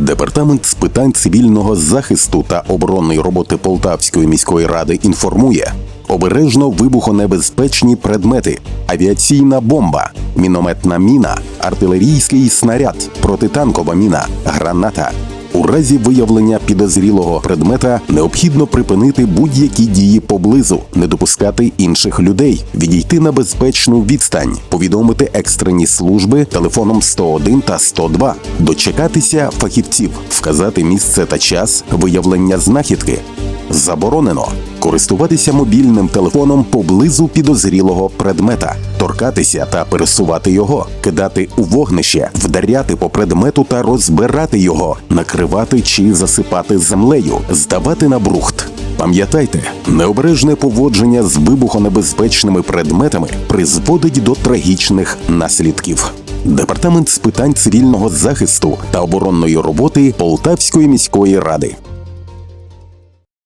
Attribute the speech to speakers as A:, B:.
A: Департамент з питань цивільного захисту та оборонної роботи Полтавської міської ради інформує. Обережно вибухонебезпечні предмети, авіаційна бомба, мінометна міна, артилерійський снаряд, протитанкова міна, граната. У разі виявлення підозрілого предмета необхідно припинити будь-які дії поблизу, не допускати інших людей, відійти на безпечну відстань, повідомити екстрені служби телефоном 101 та 102, дочекатися фахівців, вказати місце та час виявлення знахідки. Заборонено користуватися мобільним телефоном поблизу підозрілого предмета, торкатися та пересувати його, кидати у вогнище, вдаряти по предмету та розбирати його, накривати чи засипати землею, здавати на брухт. Пам'ятайте, необережне поводження з вибухонебезпечними предметами призводить до трагічних наслідків. Департамент з питань цивільного захисту та оборонної роботи Полтавської міської ради.